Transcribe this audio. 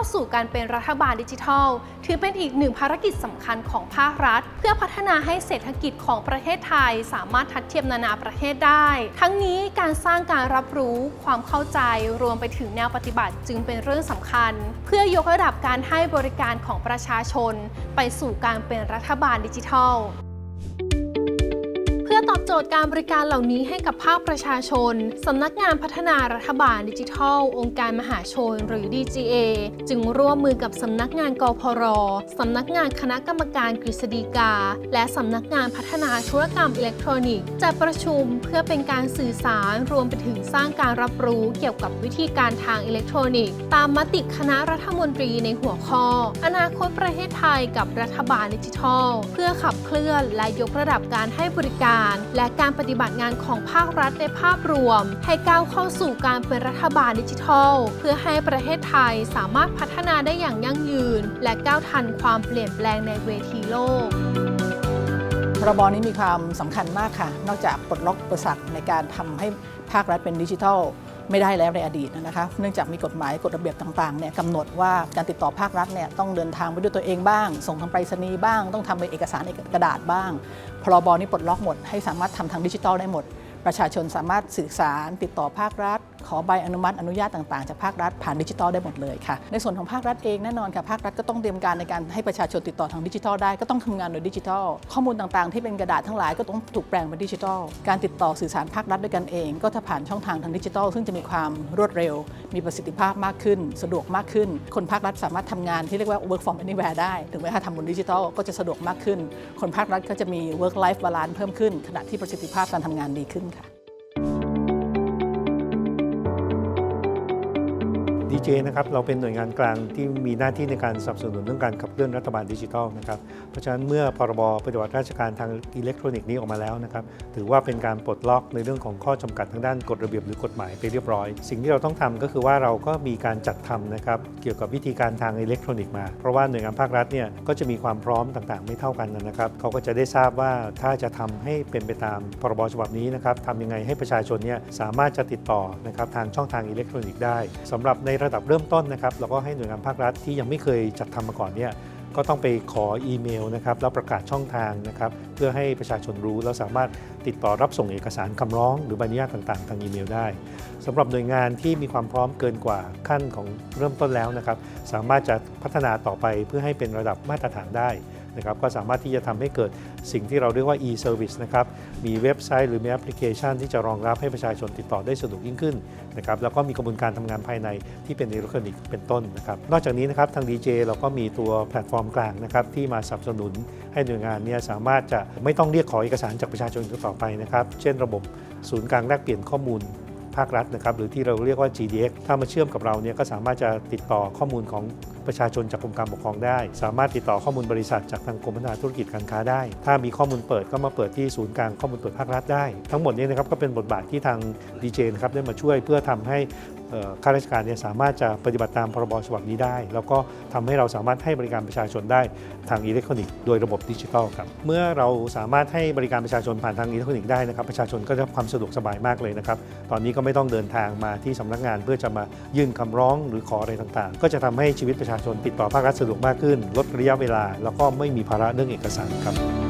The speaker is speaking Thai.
าสู่การเป็นรัฐบาลดิจิทัล ถือเป็นอีกหนึ่งภารกิจสำคัญของภาครัฐ เพื่อพัฒนาให้เศรษฐกิจของประเทศไทย สามารถทัดเทียมนานาประเทศได้ ทั้งนี้การสร้างการรับรู้ ความเข้าใจรวมไปถึงแนวปฏิบัติจึงเป็นเรื่องสำคัญ เพื่อยกระดับการให้บริการของประชาชน ไปสู่การเป็นรัฐบาลดิจิทัล โจทย์การบริการเหล่านี้ให้กับภาคประชาชนสำนักงานพัฒนารัฐบาลดิจิทัล องค์การมหาชนหรือ DGA จึงร่วมมือกับสำนักงานกพรสำนักงานคณะกรรมการกฤษฎีกา และสำนักงานพัฒนาธุรกรรมอิเล็กทรอนิกส์จัดประชุมเพื่อเป็นการสื่อสารรวมไปถึงสร้างการรับรู้เกี่ยวกับวิธีการทางอิเล็กทรอนิกส์ ตามมติคณะรัฐมนตรีในหัวข้อ อนาคตประเทศไทยกับรัฐบาลดิจิทัล เพื่อขับเคลื่อนและยกระดับการให้บริการ และและการปฏิบัติงานของภาครัฐในภาพรวม ให้ก้าวเข้าสู่การเป็นรัฐบาลดิจิทัล เพื่อให้ประเทศไทยสามารถพัฒนาได้อย่างยั่งยืน และก้าวทันความเปลี่ยนแปลงในเวทีโลกพรบนี้มีความสำคัญมากค่ะ นอกจากปลดล็อกอุปสรรคในการทำให้ภาครัฐเป็นดิจิทัล ไม่ได้แล้วในอดีตนะคะเนื่องจากมีกฎหมายกฎระเบียบต่างๆเนี่ยกำหนดว่าการติดต่อภาครัฐเนี่ยต้องเดินทางไปด้วยตัวเองบ้าง ส่งทางไปรษณีย์บ้าง ต้องทำเป็นเอกสารเอกกระดาษบ้าง พรบนี้ปลดล็อกหมดให้สามารถทำทางดิจิทัลได้หมด ประชาชนสามารถสื่อสาร ติดต่อภาครัฐ ขอใบอนุมัติอนุญาตต่างๆ จากภาครัฐผ่านดิจิทัลได้หมดเลยค่ะ ในส่วนของภาครัฐเองแน่นอนค่ะภาครัฐก็ต้องเตรียมการในการให้ประชาชนติดต่อทางดิจิทัลได้ก็ต้องทำงานโดยดิจิทัล ข้อมูลต่างๆ ที่เป็นกระดาษทั้งหลายก็ต้องถูกแปลงเป็นดิจิทัล การติดต่อสื่อสารภาครัฐด้วยกันเอง ก็จะผ่านช่องทางทางดิจิทัล ซึ่งจะมีความรวดเร็ว มีประสิทธิภาพมากขึ้น สะดวกมากขึ้น คนภาครัฐสามารถทำงานที่เรียกว่า work from anywhere ได้ถึงแม้ถ้าทำบนดิจิทัลก็จะสะดวกมากขึ้น คนภาครัฐก็จะมี work life balance เพิ่มขึ้นขณะที่ประสิทธิภาพการทำงานดีขึ้นค่ะ ดีเจนะครับเราเป็นหน่วยงานกลางที่มีหน้าที่ในการสนับสนุนเรื่องการขับเคลื่อนรัฐบาลดิจิทัลนะครับเพราะฉะนั้นเมื่อพรบปฏิบัติราชการทางอิเล็กทรอนิกส์นี้ออกมาแล้วนะครับถือว่าเป็นการปลดล็อกในเรื่องของข้อจำกัดทางด้านกฎระเบียบหรือกฎหมายไปเรียบร้อย สิ่งที่เราต้องทำก็คือว่าเราก็มีการจัดทำนะครับเกี่ยวกับวิธีการทางอิเล็กทรอนิกส์มา เพราะว่าหน่วยงานภาครัฐเนี่ยก็จะมีความพร้อมต่างๆ ไม่เท่ากันนะครับเขาก็จะได้ทราบว่าถ้าจะทำให้เป็นไปตามพรบฉบับนี้นะครับทำยังไงให้ประชาชนเนี่ยสามารถจะติดต่อนะครับทางช่องทางอิเล็กทรอนิกส์ได้สำหรับในระดับเริ่มต้นนะครับเราก็ให้หน่วยงานภาครัฐที่ยังไม่เคยจัดทำมาก่อนเนี่ยก็ต้องไปขออีเมลนะครับแล้วประกาศช่องทางนะครับเพื่อให้ประชาชนรู้แล้วสามารถติดต่อรับส่งเอกสารคำร้อง หรือใบอนุญาตต่างๆ ทางอีเมลได้สำหรับหน่วยงานที่มีความพร้อมเกินกว่าขั้นของเริ่มต้นแล้วนะครับสามารถจะพัฒนาต่อไปเพื่อให้เป็นระดับมาตรฐานได้ นะครับก็สามารถที่จะทำให้เกิดสิ่งที่เราเรียกว่า e-service นะครับมีเว็บไซต์หรือมีแอปพลิเคชัน ที่จะรองรับให้ประชาชนติดต่อได้สะดวกยิ่งขึ้นนะครับแล้วก็มีกระบวนการทำงานภายในที่เป็นอิเล็กทรอนิกส์เป็นต้นนะครับนอกจากนี้นะครับทาง DJ เราก็มีตัวแพลตฟอร์มกลางนะครับที่มาสนับสนุนให้หน่วยงานเนี้สามารถจะไม่ต้องเรียกขอเอกสารจากประชาชนต่อไปนะครับเช่น ระบบศูนย์กลางแลกเปลี่ยนข้อมูลภาครัฐนะครับหรือที่เราเรียกว่า GDX ถ้ามาเชื่อมกับเราเนี่ยก็สามารถจะติดต่อข้อมูลของ ประชาชนจากกรมการปกครองได้ สามารถติดต่อข้อมูลบริษัทจากทางกรมพัฒนาธุรกิจการค้าได้ ถ้ามีข้อมูลเปิดก็มาเปิดที่ศูนย์กลางข้อมูลเปิดภาครัฐได้ ทั้งหมดนี้นะครับก็เป็นบทบาทที่ทางดีเจนะครับได้มาช่วยเพื่อทำให้ ข้าราชการเนี่ยสามารถจะปฏิบัติตามพรบฉบับนี้ได้ แล้วก็ทำให้เราสามารถให้บริการประชาชนได้ทางอิเล็กทรอนิกส์โดยระบบดิจิทัลครับเมื่อเราสามารถให้บริการประชาชนผ่านทางอิเล็กทรอนิกส์ได้นะครับประชาชนก็จะความสะดวกสบายมากเลยนะครับตอนนี้ก็ไม่ต้องเดินทางมาที่สำนักงาน เพื่อจะมายื่นคำร้องหรือขออะไรต่างๆ ก็จะทำให้ชีวิตประชาชนติดต่อภาครัฐสะดวกมากขึ้น ลดระยะเวลา แล้วก็ไม่มีภาระเรื่องเอกสารครับ